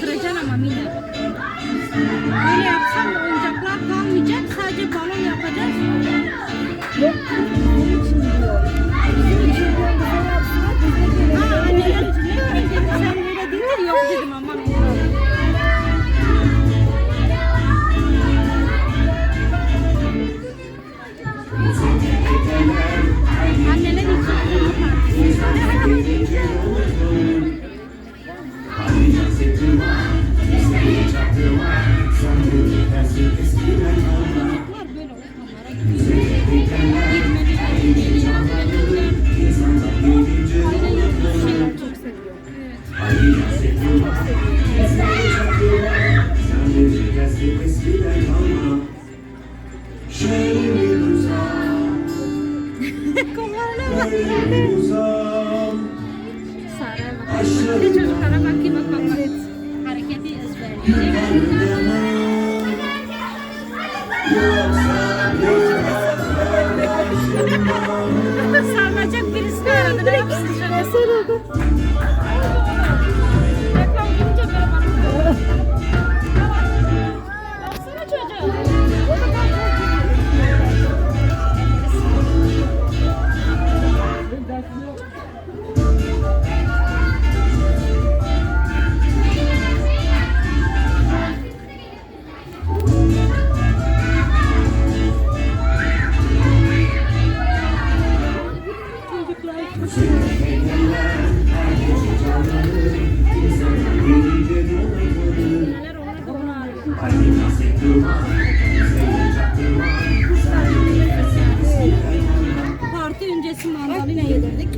kaldıracaksın ama Mine. Böyle yapsan da oyuncaklar kalmayacak. Sadece balon yapacağız. Yok. Bizim için diyor. Bizim için anneler için ne dedim. Sen böyle dedin yok dedim ama Mine. Anneler için. De çocuklara bakayım bak bak bak. Hareketi ezberleyecek. Sarılacak birisini aradı. Ne yapsın şöyle? Parti öncesi mandalina yedirdik.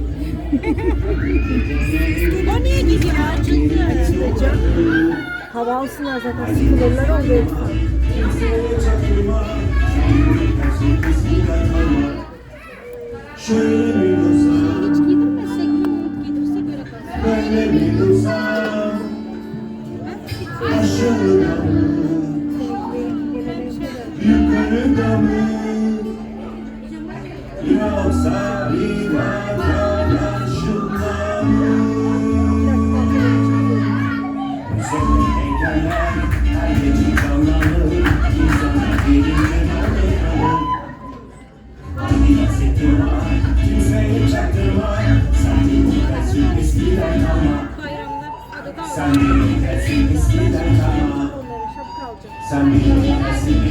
o niye gidiyor? Açıldı. Hava alsınlar zaten sıkılırlar. Hiç Aşağıda mı? Yukarıda mı? Yoksa bir var Sen benim tersim eskiden kama Sen benim tersim